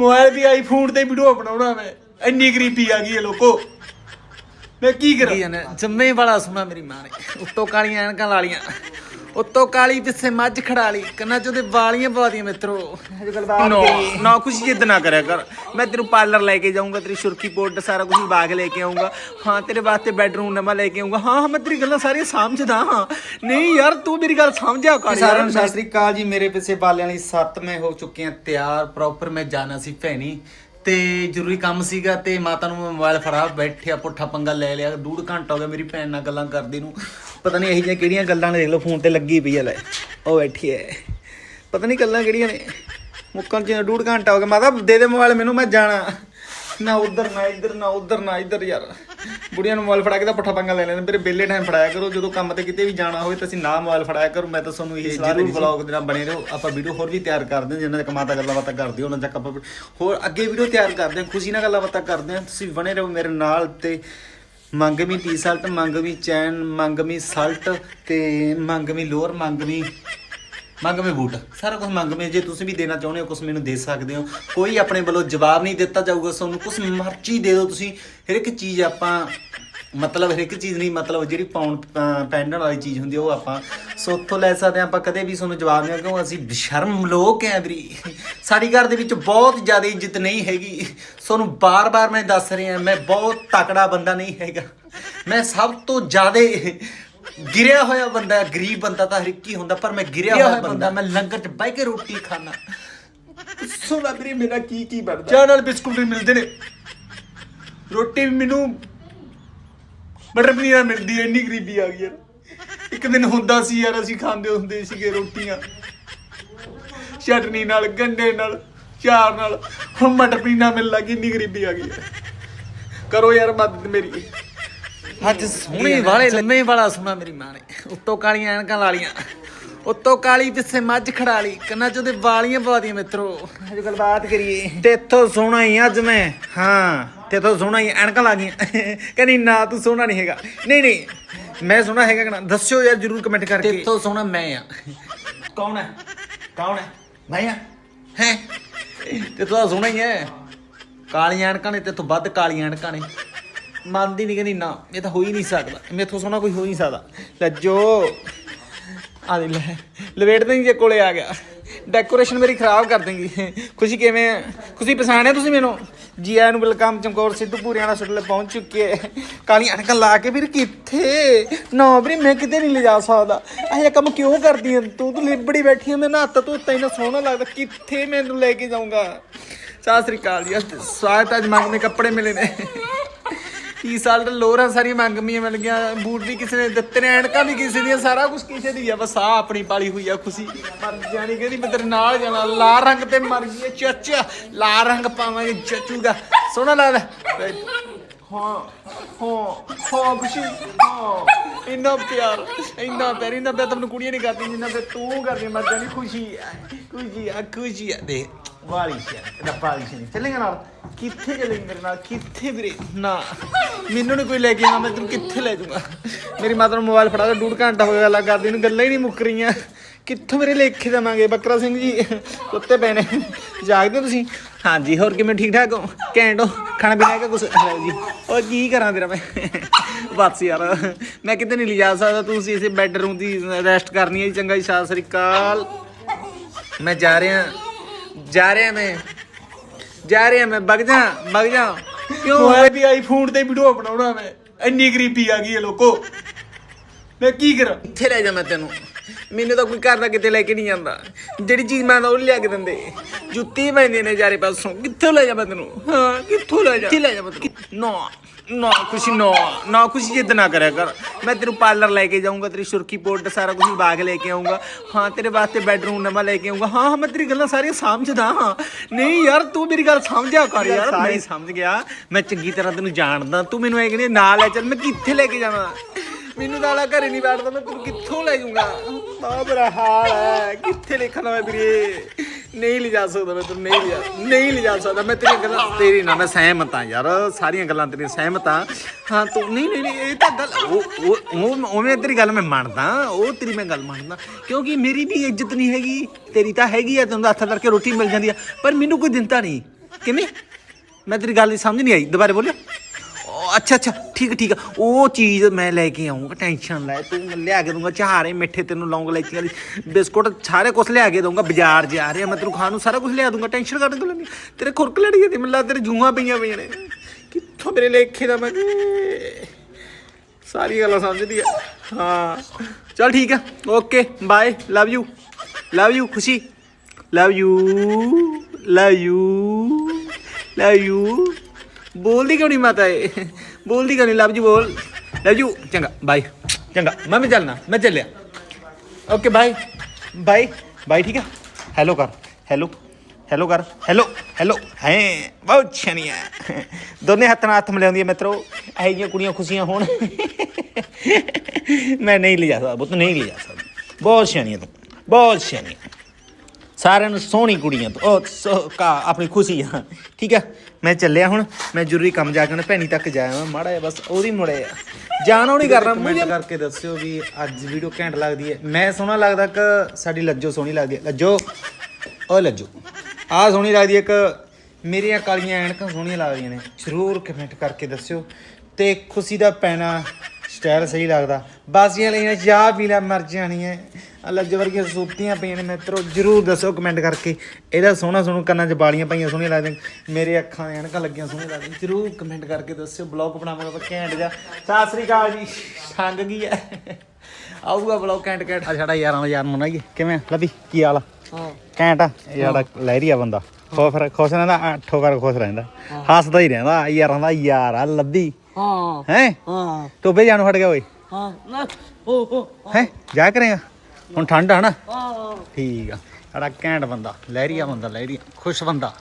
Mobile ਦੀ iPhone ਤੇ video ਬਣਾਉਣਾ ਮੈਂ। ਇੰਨੀ ਗਰੀਬੀ ਆ ਗਈ ਹੈ ਲੋਕੋ। ਮੈਂ ਕੀ ਕਰਾਂ? ਕੀ ਜੰਮੇ ਵਾਲਾ ਸੁਣਾ ਮੇਰੀ ਮਾਂ ਨੇ। ਉੱਤੋਂ ਕਾਲੀਆਂ ਐਨਕਾਂ ਲਾ ਲੀਆਂ ਉੱਤੋਂ ਕਾਲੀ ਪਿੱਛੇ ਮੱਝ ਖੜਾ ਲਈ। ਕੰਨਾਂ ਚ ਉਹਦੇ ਵਾਲੀਆਂ ਪਵਾ ਦੀਆਂ ਮਿੱਤਰੋ ਨੋ ਨਾ ਕੁਛ ਜਿੱਦ ਨਾ ਕਰਿਆ ਕਰ। ਮੈਂ ਤੈਨੂੰ ਪਾਰਲਰ ਲੈ ਕੇ ਜਾਊਂਗਾ ਤੇਰੀ ਸੁਰਖੀ ਪਾਊਡਰ ਸਾਰਾ ਕੁਝ ਬਾਗ ਲੈ ਕੇ ਆਊਂਗਾ। ਹਾਂ ਤੇਰੇ ਵਾਸਤੇ ਬੈਡਰੂਮ ਨਵਾਂ ਲੈ ਕੇ ਆਊਂਗਾ। ਹਾਂ ਹਾਂ ਮੈਂ ਤੇਰੀ ਗੱਲਾਂ ਸਾਰੀਆਂ ਸਮਝਦਾ ਹਾਂ। ਨਹੀਂ ਯਾਰ ਤੂੰ ਮੇਰੀ ਗੱਲ ਸਮਝਿਆ ਕਰ ਸਾਰਿਆਂ ਨੂੰ ਸਤਿ ਸ੍ਰੀ ਅਕਾਲ ਜੀ। ਮੇਰੇ ਪਿੱਛੇ ਬਾਲਿਆਂ ਲਈ ਸੱਤ ਮੈਂ ਹੋ ਚੁੱਕੇ ਆ ਤਿਆਰ। ਪ੍ਰੋਪਰ ਮੈਂ ਜਾਣਾ ਸੀ ਭੈਣੀ। ਤੇ ਜ਼ਰੂਰੀ ਕੰਮ ਸੀਗਾ ਤੇ ਮਾਤਾ ਨੂੰ ਮੋਬਾਈਲ ਫੜਾ ਬੈਠਿਆ ਪੁੱਠਾ ਪੰਗਾ ਲੈ ਲਿਆ। ਡੂਢ ਘੰਟਾ ਹੋ ਗਿਆ ਮੇਰੀ ਭੈਣ ਨਾਲ ਗੱਲਾਂ ਕਰਦੀ ਨੂੰ। ਪਤਾ ਨਹੀਂ ਇਹੀ ਜਿਹੀਆਂ ਕਿਹੜੀਆਂ ਗੱਲਾਂ ਨੇ ਦੇਖ ਲਓ ਫੋਨ ਤੇ ਲੱਗੀ ਪਈ ਆ ਲੈ। ਉਹ ਬੈਠੀ ਐ। ਪਤਾ ਨਹੀਂ ਗੱਲਾਂ ਕਿਹੜੀਆਂ ਨੇ। ਮੁੱਕਣ ਚ ਡੂਢ ਘੰਟਾ ਹੋ ਗਿਆ ਮਾਤਾ ਦੇ ਦੇ ਮੋਬਾਈਲ ਮੈਨੂੰ ਮੈਂ ਜਾਣਾ। ਨਾ ਉਧਰ ਨਾ ਇੱਧਰ ਨਾ ਉਧਰ ਨਾ ਇੱਧਰ ਯਾਰ। ਬੁੜੀਆਂ ਨੂੰ ਮੋਬਾਈਲ ਫੜਾ ਕੇ ਤਾਂ ਪੁੱਠਾ ਪੰਗਾ ਲੈ ਲੈਂਦੇ ਮੇਰੇ ਬੇਲੇ ਟਾਈਮ ਫੜਾਇਆ ਕਰੋ ਜਦੋਂ ਕੰਮ ਤੇ ਕਿਤੇ ਵੀ ਜਾਣਾ ਹੋਵੇ ਤਾਂ ਅਸੀਂ ਨਾ ਮੋਬਾਈਲ ਫੜਾਇਆ ਕਰੋ। ਮੈਂ ਤਾਂ ਤੁਹਾਨੂੰ ਇਹ ਜ਼ਰੂਰ ਵਲੌਗ ਦੇ ਨਾਲ ਬਣੇ ਰਹੋ। ਆਪਾਂ ਵੀਡੀਓ ਹੋਰ ਵੀ ਤਿਆਰ ਕਰਦੇ ਹਾਂ ਜਿਨ੍ਹਾਂ ਦੇ ਕਮਾਤਾ ਗੱਲਾਂ ਬਾਤਾਂ ਕਰਦੇ ਹੋ ਉਹਨਾਂ ਤੱਕ ਆਪਾਂ ਹੋਰ ਅੱਗੇ ਵੀਡੀਓ ਤਿਆਰ ਕਰਦੇ ਹਾਂ ਖੁਸ਼ੀ ਨਾਲ ਗੱਲਾਂ ਬਾਤਾਂ ਕਰਦੇ ਹਾਂ। ਤੁਸੀਂ ਬਣੇ ਰਹੋ ਮੇਰੇ ਨਾਲ ਤੇ ਮੰਗਵੀਂ ਟੀ-ਸ਼ਰਟ ਮੰਗਵੀਂ ਚੈਨ ਮੰਗਮੀ ਸਲਟ, ਤੇ ਮੰਗਵੀਂ ਲੋਅਰ ਮੰਗਵੀਂ ਮੰਗਵੇਂ ਬੂਟ। ਸਾਰਾ ਕੁਝ ਮੰਗਵੇਂ ਜੇ ਤੁਸੀਂ ਵੀ ਦੇਣਾ ਚਾਹੁੰਦੇ ਹੋ ਕੁਝ ਮੈਨੂੰ ਦੇ ਸਕਦੇ ਹੋ। ਕੋਈ ਆਪਣੇ ਵੱਲੋਂ ਜਵਾਬ ਨਹੀਂ ਦਿੱਤਾ ਜਾਊਗਾ ਤੁਹਾਨੂੰ। ਕੁਝ ਮਰਜ਼ੀ ਦੇ ਦਿਓ ਤੁਸੀਂ। ਹਰ ਇੱਕ ਚੀਜ਼ ਆਪਾਂ ਮਤਲਬ ਹਰ ਇੱਕ ਚੀਜ਼ ਨਹੀਂ ਮਤਲਬ ਜਿਹੜੀ ਪਾਉਣ ਅਹ ਪਹਿਨਣ ਵਾਲੀ ਚੀਜ਼ ਹੁੰਦੀ ਆ ਉਹ ਆਪਾਂ ਸੋ ਉੱਥੋਂ ਲੈ ਸਕਦੇ ਹਾਂ ਆਪਾਂ ਕਦੇ ਵੀ ਤੁਹਾਨੂੰ ਜਵਾਬ ਨਹੀਂ ਕਿਉਂ ਅਸੀਂ ਬਸ਼ਰਮ ਲੋਕ ਆ ਵੀਰੀ। ਸਾਡੀ ਘਰ ਦੇ ਵਿੱਚ ਬਹੁਤ ਜ਼ਿਆਦਾ ਇੱਜ਼ਤ ਨਹੀਂ ਹੈਗੀ। ਤੁਹਾਨੂੰ ਬਾਰ-ਬਾਰ ਮੈਂ ਦੱਸ ਰਿਹਾ ਮੈਂ ਬਹੁਤ ਤਕੜਾ ਬੰਦਾ ਨਹੀਂ ਹੈਗਾ। ਮੈਂ ਸਭ ਤੋਂ ਜ਼ਿਆਦਾ ਗਿਰਿਆ ਹੋਇਆ ਬੰਦਾ ਗਰੀਬ ਬੰਦਾ ਤਾਂ ਹਰ ਇੱਕ ਹੀ ਹੁੰਦਾ ਪਰ ਮੈਂ ਗਿਰਿਆ ਹੋਇਆ ਬੰਦਾ ਮੈਂ ਲੰਗਰ 'ਚ ਬਹਿ ਕੇ ਰੋਟੀ ਖਾਣਾ ਸੁਣਾ ਵੀਰੇ ਮੇਰਾ ਕੀ ਕੀ ਬਣਦਾ। ਚਾਹ ਨਾਲ ਬਿਸਕੁਟ ਵੀ ਮਿਲਦੇ ਨੇ। ਰੋਟੀ ਵੀ ਮੈਨੂੰ ਬਟਰ ਪਨੀਰ ਨਾਲ ਮਿਲਦੀ ਹੈ ਇੰਨੀ ਗਰੀਬੀ ਆ ਗਈ ਯਾਰ। ਇੱਕ ਦਿਨ ਹੁੰਦਾ ਸੀ ਯਾਰ ਅਸੀਂ ਖਾਂਦੇ ਹੁੰਦੇ ਸੀਗੇ ਰੋਟੀਆਂ। ਚਟਨੀ ਨਾਲ ਗੰਡੇ ਨਾਲ ਚਾਰ ਨਾਲ। ਹੁਣ ਮਟਰ ਪਨੀਰ ਨਾਲ ਮਿਲਣ ਲੱਗੀ ਇੰਨੀ ਗਰੀਬੀ ਆ ਗਈ ਕਰੋ ਯਾਰ ਮਦਦ ਮੇਰੀ। ਅੱਜ ਸੋਹਣੇ ਵਾਲੇ ਲੰਮੇ ਵਾਲਾ ਸੁਣਾ ਮੇਰੀ ਮਾਂ ਨੇ। ਉੱਤੋਂ ਕਾਲੀਆਂ ਐਨਕਾਂ ਲਾ ਲੀਆਂ ਉੱਤੋਂ ਕਾਲੀ ਪਿੱਛੇ ਮੱਝ ਖੜਾ ਲਈ। ਕੰਨਾਂ ਚ ਉਹਦੇ ਵਾਲੀਆਂ ਪਵਾ ਦੀਆਂ ਮਿੱਤਰੋ। ਅੱਜ ਗੱਲਬਾਤ ਕਰੀਏ। ਤੇਥੋਂ ਸੋਹਣਾ ਹੀ ਅੱਜ ਮੈਂ। ਹਾਂ। ਤੇਥੋਂ ਸੋਹਣਾ ਹੀ ਐਨਕਾਂ ਲਾ ਗਈਆਂ। ਕਹਿੰਦੀ ਨਾ ਤੂੰ ਸੋਹਣਾ ਨਹੀਂ ਹੈਗਾ। ਨਹੀਂ ਨਹੀਂ ਮੈਂ ਸੋਹਣਾ ਹੈਗਾ ਕਿ ਨਾ ਦੱਸਿਓ ਯਾਰ ਜਰੂਰ ਕਮੈਂਟ ਕਰਕੇ। ਤੇਥੋਂ ਸੋਹਣਾ ਮੈਂ ਆ। ਕੌਣ ਹੈ? ਕੌਣ ਹੈ? ਮੈਂ ਆ? ਹੈ? ਤੇ ਤੂੰ ਤਾਂ ਸੋਹਣਾ ਹੀ ਹੈ। ਕਾਲੀਆਂ ਅਣਕਾਂ ਨੇ ਤੇ ਤੋਂ ਵੱਧ ਕਾਲੀਆਂ ਅਣਕਾਂ ਨੇ। ਮੰਨਦੀ ਨਹੀਂ ਕਹਿੰਦੀ ਨਾ ਇਹ ਤਾਂ ਹੋ ਹੀ ਨਹੀਂ ਸਕਦਾ। ਮੇਥੋਂ ਸੋਹਣਾ ਕੋਈ ਹੋ ਹੀ ਨਹੀਂ ਸਕਦਾ। ਲੱਜੋ। ਆ ਦੇ ਲੈ ਲਵੇਟ ਦੇ ਜੇ ਕੋਲੇ ਆ ਗਿਆ। ਡੈਕੋਰੇਸ਼ਨ ਮੇਰੀ ਖਰਾਬ ਕਰ ਦੇਂਗੀ। ਖੁਸ਼ੀ ਕਿਵੇਂ ਆ? ਖੁਸ਼ੀ ਪਛਾਣਿਆ ਤੁਸੀਂ ਮੈਨੂੰ? ਜੀ ਆਇਆਂ ਨੂੰ ਵੈਲਕਮ ਚਮਕੌਰ ਸਿੱਧੂ ਪੂਰੀਆਂ ਦਾ ਸੁਟਲੇ ਪਹੁੰਚ ਚੁੱਕੇ ਹੈ। ਕਾਲੀਆਂ ਅਣਕਾਂ ਲਾ ਕੇ ਵੀਰ ਕਿੱਥੇ? ਨਾ ਵੀਰੇ ਮੈਂ ਕਿਤੇ ਨਹੀਂ ਲਿਜਾ ਸਕਦਾ। ਇਹ ਕੰਮ ਕਿਉਂ ਕਰਦੀ ਐ ਤੂੰ? ਤੂੰ ਲਿਬੜੀ ਬੈਠੀ ਐ ਮੈਂ ਨਾ ਤੂੰ ਤੋਂ ਇੰਨਾ ਸੋਹਣਾ ਲੱਗਦਾ। ਕਿੱਥੇ ਮੈਨੂੰ ਲੈ ਕੇ ਜਾਊਂਗਾ? ਸਤਿ ਸ੍ਰੀ ਅਕਾਲ ਜੀ। ਸਵਾਗਤ ਹੈ, ਅੱਜ ਮੰਗਵੇਂ ਕੱਪੜੇ ਮਿਲੇ ਨੇ। ਟੀ ਸਾਲ ਦਾ ਲੋਰਾਂ ਸਾਰੀਆਂ ਮੰਗਮੀਆਂ ਮਿਲ ਗਿਆ ਬੂਟ ਵੀ ਕਿਸੇ ਨੇ ਦਿੱਤੇ ਨੇ ਐਨਕਾਂ ਵੀ ਕਿਸੇ ਦੀਆਂ ਸਾਰਾ ਕੁਝ ਕਿਸੇ ਦੀ ਆ ਬਸ ਆ ਆਪਣੀ ਪਾਲੀ ਹੋਈ ਆ ਖੁਸ਼ੀ। ਮਰ ਜਾਣੀ ਕਹਿੰਦੀ ਮੈਂ ਤੇਰੇ ਨਾਲ ਜਾਣਾ ਲਾਲ ਰੰਗ ਤੇ ਮਰ ਗਈ ਹੈ ਚਾਚਾ ਲਾਲ ਰੰਗ ਪਾਵਾਂਗੇ ਜੱਚੂਗਾ ਸੋਹਣਾ ਲੱਗਦਾ ਹਾਂ? ਹਾਂ ਹਾਂ ਖੁਸ਼ੀ ਹਾਂ ਇੰਨਾ ਪਿਆਰ ਇੰਨਾ ਪਿਆਰ ਇੰਨਾ ਪਿਆਰ ਤੁਹਾਨੂੰ ਕੁੜੀਆਂ ਨਹੀਂ ਕਰਦੀ ਜਿੰਨਾ ਪਿਆਰ ਤੂੰ ਕਰਦੀ ਮਰ ਜਾਣੀ ਖੁਸ਼ੀ ਆ ਖੁਸ਼ੀ ਆ ਖੁਸ਼ੀ ਆ। ਦੇ ਵਾਲੀ ਸ਼ੇਰ ਇਹਦਾ ਪਾਲੀ ਸ਼ੇਰ ਚੱਲੇਗਾ ਨਾਲ। ਕਿੱਥੇ ਚੱਲੇਗਾ ਮੇਰੇ ਨਾਲ? ਕਿੱਥੇ ਵੀਰੇ? ਨਾ। ਮੈਨੂੰ ਨਹੀਂ ਕੋਈ ਲੈ ਕੇ ਆਉਣਾ ਮੈਂ ਤੈਨੂੰ ਕਿੱਥੇ ਲੈ ਜਾਊਗਾ? ਮੇਰੀ ਮਾਤਾ ਨੂੰ ਮੋਬਾਈਲ ਫੜਾ ਕੇ ਡੂਢ ਘੰਟਾ ਹੋ ਗਿਆ ਗੱਲਾਂ ਕਰਦੀ ਨੂੰ, ਗੱਲਾਂ ਹੀ ਨਹੀਂ ਮੁੱਕ ਰਹੀਆਂ। ਕਿੱਥੋਂ ਮੇਰੇ ਲੇਖੇ ਦੇਵਾਂਗੇ ਬੱਕਰਾ ਸਿੰਘ ਜੀ, ਕੁੱਤੇ ਪੈਣੇ ਜਾਗਦੇ ਹੋ ਤੁਸੀਂ? ਹਾਂਜੀ, ਹੋਰ ਕਿਵੇਂ? ਠੀਕ ਠਾਕ ਹੋ? ਘੈਂਟ ਹੋ? ਖਾਣਾ ਪੀਣਾ ਹੈਗਾ ਕੁਛ? ਲਓ ਜੀ। ਉਹ ਕੀ ਕਰਾਂ ਤੇਰਾ ਮੈਂ? ਬਸ ਯਾਰ, ਮੈਂ ਕਿਤੇ ਨਹੀਂ ਲਿਜਾ ਸਕਦਾ। ਤੁਸੀਂ ਇਸੇ ਬੈਡਰੂਮ ਦੀ ਰੈਸਟ ਕਰਨੀ ਹੈ ਜੀ, ਚੰਗਾ ਜੀ, ਸਤਿ ਸ੍ਰੀ ਅਕਾਲ। ਮੈਂ ਜਾ ਰਿਹਾ। ਜਾ ਰਿਹਾ ਮੈਂ। ਜਾ ਰਿਹਾ ਮੈਂ। ਵਗ ਜਾ ਵਗ ਜਾ। ਕਿਉਂ? ਮੋਬਾਈਲ ਦੀ ਆਈਫੋਨ ਤੇ ਵੀਡੀਓ ਬਣਾਉਣਾ ਮੈਂ। ਇੰਨੀ ਗਰੀਬੀ ਆ ਗਈ ਹੈ ਲੋਕੋ। ਮੈਂ ਕੀ ਕਰਾਂ? ਕਿੱਥੇ ਲੈ ਜਾ ਮੈਂ ਤੈਨੂੰ। ਮੈਨੂੰ ਤਾਂ ਕੋਈ ਘਰ ਦਾ ਕਿਤੇ ਲੈ ਕੇ ਨਹੀਂ ਜਾਂਦਾ। ਜਿਹੜੀ ਚੀਜ਼ ਮੈਂ ਉਹ ਲਿਆ ਕੇ ਦਿੰਦੇ। ਜੁੱਤੀ ਪੈਂਦੇ ਨੇ ਜਾਰੇ ਪਾਸੋਂ। ਕਿੱਥੋਂ ਲੈ ਜਾ ਮੈਂ ਤੈਨੂੰ ਹਾਂ ਕਿੱਥੋਂ ਲੈ ਜਾ? ਕਿੱਥੇ ਲੈ ਜਾ ਤੈਨੂੰ ਨਾ? ਨਾ ਖੁਸ਼ੀ ਨਾ ਨਾ ਖੁਸ਼ੀ ਜਿੱਦ ਨਾ ਕਰਿਆ ਕਰ। ਮੈਂ ਤੈਨੂੰ ਪਾਰਲਰ ਲੈ ਕੇ ਜਾਊਂਗਾ ਤੇਰੀ ਸੁਰਖੀ ਪਾਊਡਰ ਸਾਰਾ ਕੁਝ ਬਾਗ ਲੈ ਕੇ ਆਊਂਗਾ। ਹਾਂ ਤੇਰੇ ਵਾਸਤੇ ਬੈਡਰੂਮ ਨਵਾਂ ਲੈ ਕੇ ਆਊਂਗਾ। ਹਾਂ ਹਾਂ ਮੈਂ ਤੇਰੀ ਗੱਲਾਂ ਸਾਰੀਆਂ ਸਮਝਦਾ ਹਾਂ। ਨਹੀਂ ਯਾਰ ਤੂੰ ਮੇਰੀ ਗੱਲ ਸਮਝਿਆ ਕਰ ਯਾਰ ਮੈਂ ਸਮਝ ਗਿਆ। ਮੈਂ ਚੰਗੀ ਤਰ੍ਹਾਂ ਤੈਨੂੰ ਜਾਣਦਾ। ਤੂੰ ਮੈਨੂੰ ਐ ਕਹਿੰਦੀ ਨਾਲ ਲੈ ਚੱਲ ਮੈਂ ਕਿੱਥੇ ਲੈ ਕੇ ਜਾਵਾਂ? ਮੈਨੂੰ ਆਲਾ ਘਰੇ ਨਹੀਂ ਬੈਠਦਾ ਮੈਂ ਤੈਨੂੰ ਕਿੱਥੋਂ ਲੈ ਜਾਊਂਗਾ? ਬਾ ਬੜਾ ਹਾਲ ਹੈ। ਕਿੱਥੇ ਲਿਖਣਾ ਮੈਂ ਵੀਰੇ? ਨਹੀਂ ਲਿਜਾ ਸਕਦਾ ਮੈਂ ਤੈਨੂੰ ਨਹੀਂ ਲਿਜਾ ਨਹੀਂ ਲਿਜਾ ਸਕਦਾ। ਮੈਂ ਤੇਰੀ ਗੱਲਾਂ ਤੇਰੀ ਨਾ ਮੈਂ ਸਹਿਮਤ ਹਾਂ ਯਾਰ ਸਾਰੀਆਂ ਗੱਲਾਂ ਤੇਰੀਆਂ ਸਹਿਮਤ ਹਾਂ। ਹਾਂ ਤੂੰ ਨਹੀਂ ਨਹੀਂ ਨਹੀਂ, ਇਹ ਤਾਂ ਗੱਲ ਉਹ ਉਹ ਉਹ ਉਵੇਂ ਤੇਰੀ ਗੱਲ ਮੈਂ ਮੰਨਦਾ ਉਹ ਤੇਰੀ ਮੈਂ ਗੱਲ ਮੰਨਦਾ। ਕਿਉਂਕਿ ਮੇਰੀ ਵੀ ਇੱਜ਼ਤ ਨਹੀਂ ਹੈਗੀ ਤੇਰੀ ਤਾਂ ਹੈਗੀ ਆ ਤੈਨੂੰ ਹੱਥ ਕਰਕੇ ਰੋਟੀ ਮਿਲ ਜਾਂਦੀ ਆ ਪਰ ਮੈਨੂੰ ਕੋਈ ਦਿੰਦਾ ਨਹੀਂ। ਕਿਵੇਂ? ਮੈਂ ਤੇਰੀ ਗੱਲ ਦੀ ਸਮਝ ਨਹੀਂ ਆਈ ਦੁਬਾਰੇ ਬੋਲਿਓ। ਉਹ ਅੱਛਾ ਅੱਛਾ। ਠੀਕ ਹੈ, ਠੀਕ ਆ। ਉਹ ਚੀਜ਼ ਮੈਂ ਲੈ ਕੇ ਆਉਂਗਾ ਟੈਨਸ਼ਨ ਲੈ ਤੂੰ ਲਿਆ ਕੇ ਦੂੰਗਾ ਚਾਰੇ ਮਿੱਠੇ ਤੈਨੂੰ ਲੌਂਗ ਲੈਚੀ ਵਾਲੀ ਬਿਸਕੁਟ ਸਾਰੇ ਕੁਝ ਲਿਆ ਕੇ ਦਊਂਗਾ ਬਾਜ਼ਾਰ ਜਾ ਰਿਹਾ ਮੈਂ ਤੈਨੂੰ ਖਾਣ ਨੂੰ ਸਾਰਾ ਕੁਝ ਲਿਆ ਦੂੰਗਾ ਟੈਨਸ਼ਨ ਕਰਨ ਦੀ ਨਹੀਂ ਤੇਰੇ ਖੁਰਕ ਲੜੀ ਤੇ ਮੈਨੂੰ ਲੱਗਦਾ ਤੇਰੇ ਜੂਆਂ ਪਈਆਂ ਪਈਆਂ ਨੇ। ਕਿੱਥੋਂ ਮੇਰੇ ਲੇਖੇ ਦਾ ਮੈਂ? ਸਾਰੀ ਗੱਲਾਂ ਸਮਝਦੀ ਆ। ਹਾਂ। ਚਲ ਠੀਕ ਆ okay bye love you love you Khushi. Love you love you love you. ਬੋਲਦੀ ਕਿਉਂ ਨਹੀਂ ਮਾਤਾ ਏ ਬੋਲਦੀ ਕਿਉਂ ਨਹੀਂ ਲਵ ਯੂ ਬੋਲ। ਲਵ ਯੂ ਚੰਗਾ ਬਾਏ ਚੰਗਾ ਮੈਂ ਵੀ ਚੱਲਣਾ ਮੈਂ ਚੱਲਿਆ। ਓਕੇ ਬਾਏ ਬਾਏ ਬਾਏ ਠੀਕ ਆ ਹੈਲੋ ਕਰ ਹੈਲੋ ਹੈਲੋ ਕਰ ਹੈਲੋ ਹੈਲੋ ਹੈ ਬਹੁਤ ਛਣੀਆ ਦੋਨੇ ਹੱਥ ਨਾਲ ਹੱਥ ਮਿਲਾਉਂਦੀ ਮਿੱਤਰੋ। ਇਹੋ ਜਿਹੀਆਂ ਕੁੜੀਆਂ ਖੁਸ਼ੀਆਂ ਹੋਣ। ਮੈਂ ਨਹੀਂ ਲਿਜਾ ਸਕਦਾ ਬੁੱਤ ਨਹੀਂ ਲਿਜਾ ਸਕਦਾ। ਬਹੁਤ ਸਿਆਣੀ ਤੂੰ ਬਹੁਤ ਸਿਆਣੀ ਸਾਰਿਆਂ ਨੂੰ ਸੋਹਣੀ ਕੁੜੀਆਂ ਤੋਂ। ਉਹ ਸੋ- ਕਾ ਆਪਣੀ ਖੁਸ਼ੀ ਆ। ਠੀਕ ਆ? ਮੈਂ ਚੱਲਿਆ ਹੁਣ ਮੈਂ ਜ਼ਰੂਰੀ ਕੰਮ ਜਾ ਕੇ ਹੁਣ ਭੈਣੀ ਤੱਕ ਜਾਇਆ ਮੈਂ ਮਾੜਾ ਜਿਹਾ ਬਸ ਉਹਦੀ ਮੁੜੇ ਆ। ਜਾਣਾ ਨਹੀਂ ਕਰਨਾ ਕਮੈਂਟ ਕਰਕੇ ਦੱਸਿਓ ਵੀ ਅੱਜ ਵੀਡੀਓ ਘੈਂਟ ਲੱਗਦੀ ਹੈ। ਮੈਂ ਸੋਹਣਾ ਲੱਗਦਾ ਕਿ ਸਾਡੀ ਲੱਜੋ ਸੋਹਣੀ ਲੱਗਦੀ ਹੈ। ਲੱਜੋ। ਓ ਲੱਜੋ। ਆਹ ਸੋਹਣੀ ਲੱਗਦੀ ਹੈ ਇੱਕ ਮੇਰੀਆਂ ਕਾਲੀਆਂ ਐਨਕਾਂ ਸੋਹਣੀਆਂ ਲੱਗਦੀਆਂ ਨੇ। ਜ਼ਰੂਰ ਕਮੈਂਟ ਕਰਕੇ ਦੱਸਿਓ। ਤੇ ਖੁਸ਼ੀ ਦਾ ਪੈਣਾ ਸਟਾਈਲ ਸਹੀ ਲੱਗਦਾ। ਬਾਜ਼ੀਆਂ ਲਈਆਂ ਚਾਹ ਪੀ ਲੈ ਮਰ ਜਾਣੀ ਹੈ ਆਹ ਲੱਜ ਵਰਗੀਆਂ ਸੂਤੀਆਂ ਪਈਆਂ ਨੇ ਮਿੱਤਰੋ ਜਰੂਰ ਦੱਸੋ ਕਮੈਂਟ ਕਰਕੇ। ਇਹਦਾ ਸੋਹਣਾ ਸੋਹਣਾ ਕੰਨਾਂ 'ਚ ਬਾਲੀਆਂ ਪਈਆਂ ਸੋਹਣੀਆਂ ਲੱਗਦੀਆਂ। ਮੇਰੇ ਅੱਖਾਂ ਦੀਆਂ ਐਨਕਾਂ ਲੱਗੀਆਂ ਸੋਹਣੀਆਂ ਲੱਗਦੀਆਂ। ਜਰੂਰ ਕਮੈਂਟ ਕਰਕੇ ਦੱਸਿਓ ਬਲੌਗ ਬਣਾਵਾਂਗਾ ਤਾਂ ਘੈਂਟ ਜਾ ਸਤਿ ਸ੍ਰੀ ਅਕਾਲ ਜੀ ਸੰਗ ਗਈ ਹੈ? ਆਊਗਾ ਬਲੌਗ ਘੈਂਟ ਘੈਂਟ। ਆ ਸਾਡਾ ਯਾਰਾਂ ਦਾ ਯਾਰ ਮਨਾਈਏ ਕਿਵੇਂ ਆ? ਲੱਭੀ ਕੀ ਹਾਲ ਆ? ਹਾਂ। ਘੈਂਟ ਆ? ਇਹ ਸਾਡਾ ਲਹਿਰੀਆ ਬੰਦਾ। ਖੁਸ਼ ਰਹਿ- ਖੁਸ਼ ਰਹਿੰਦਾ ਅੱਠੋ ਕਰ ਖੁਸ਼ ਰਹਿੰਦਾ। ਹੱਸਦਾ ਹੀ ਰਹਿੰਦਾ ਯਾਰਾਂ ਦਾ ਯਾਰ ਆ ਲੱਭੀ। ਹਾਂ। ਹੈ? ਹਾਂ। ਟੋਬੇ ਜਾਣੋਂ ਹਟ ਗਿਆ ਓਏ। ਹਾਂ। ਨਾ ਹੋ ਹੋ। ਹੈ? ਜਾ ਕਰੇਗਾ ਹੁਣ ਠੰਡ ਆ ਨਾ? ਠੀਕ ਆ। ਸਾਡਾ ਘੈਂਟ ਬੰਦਾ ਲਹਿਰੀਆ ਬੰਦਾ ਲਹਿਰੀਆ ਖੁਸ਼ ਬੰਦਾ।